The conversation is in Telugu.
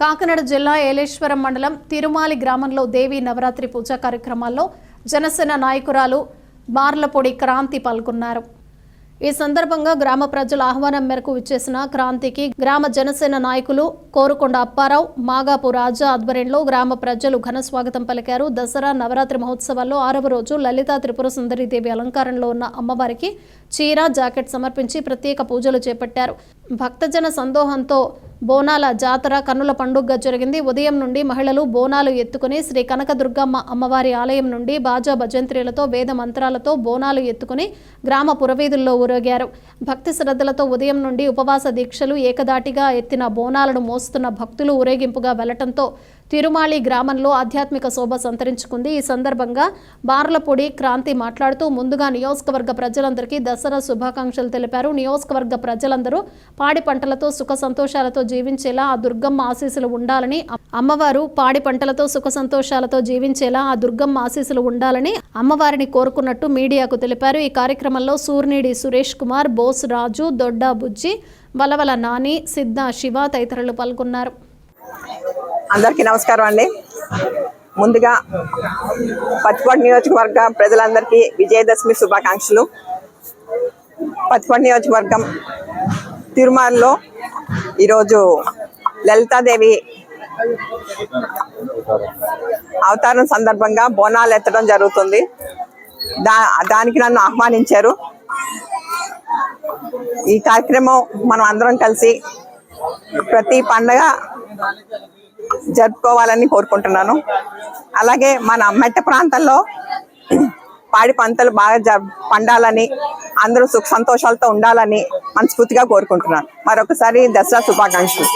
కాకినాడ జిల్లా ఏలేశ్వరం మండలం తిరుమాలి గ్రామంలో దేవి నవరాత్రి పూజా కార్యక్రమాల్లో జనసేన నాయకురాలు బార్లపొడి క్రాంతి పాల్గొన్నారు. ఈ సందర్భంగా గ్రామ ప్రజల ఆహ్వానం మేరకు విచ్చేసిన క్రాంతికి గ్రామ జనసేన నాయకులు కోరుకొండ అప్పారావు మాగాపు రాజా ఆధ్వర్యంలో గ్రామ ప్రజలు ఘన స్వాగతం పలికారు. దసరా నవరాత్రి మహోత్సవాల్లో ఆరవ రోజు లలితా త్రిపుర సుందరీదేవి అలంకారంలో ఉన్న అమ్మవారికి చీర జాకెట్ సమర్పించి ప్రత్యేక పూజలు చేపట్టారు. భక్తజన సందోహంతో బోనాల జాతర కన్నుల పండుగగా జరిగింది. ఉదయం నుండి మహిళలు బోనాలు ఎత్తుకుని శ్రీ కనకదుర్గమ్మ అమ్మవారి ఆలయం నుండి బాజా భజంత్రీలతో వేద మంత్రాలతో బోనాలు ఎత్తుకుని గ్రామ పురవీధుల్లో ఊరేగారు. భక్తి శ్రద్ధలతో ఉదయం నుండి ఉపవాస దీక్షలు ఏకదాటిగా ఎత్తిన బోనాలను మోస్తున్న భక్తులు ఊరేగింపుగా వెళ్ళటంతో తిరుమాళి గ్రామంలో ఆధ్యాత్మిక శోభ సంతరించుకుంది. ఈ సందర్భంగా బార్లపూడి క్రాంతి మాట్లాడుతూ ముందుగా నియోజకవర్గ ప్రజలందరికీ దసరా శుభాకాంక్షలు తెలిపారు. నియోజకవర్గ ప్రజలందరూ పాడి పంటలతో సుఖ సంతోషాలతో జీవించేలా ఆ దుర్గమ్మ ఆశీస్సులు ఉండాలని అమ్మవారు పాడి పంటలతో సుఖ సంతోషాలతో జీవించేలా ఆ దుర్గమ్మ ఆశీస్సులు ఉండాలని అమ్మవారిని కోరుకున్నట్టు మీడియాకు తెలిపారు. ఈ కార్యక్రమంలో సూర్నిడి సురేష్ కుమార్ బోస్ రాజు దొడ్డ బుజ్జి వలవల నాని సిద్ధ శివ తదితరులు పాల్గొన్నారు. అందరికీ నమస్కారం అండి. ముందుగా పత్తిపాటి నియోజకవర్గ ప్రజలందరికీ విజయదశమి శుభాకాంక్షలు. పత్తిపాటి నియోజకవర్గం తిరుమలలో ఈరోజు లలితాదేవి అవతారం సందర్భంగా బోనాలు ఎత్తడం జరుగుతుంది. దా దానికి నన్ను ఆహ్వానించారు. ఈ కార్యక్రమం మనం అందరం కలిసి ప్రతి పండగ జరుపుకోవాలని కోరుకుంటున్నాను. అలాగే మన మెట్ట ప్రాంతంలో పాడి పంటలు బాగా జ పండాలని అందరూ సుఖ సంతోషాలతో ఉండాలని మనస్ఫూర్తిగా కోరుకుంటున్నాను. మరొకసారి దసరా శుభాకాంక్షలు.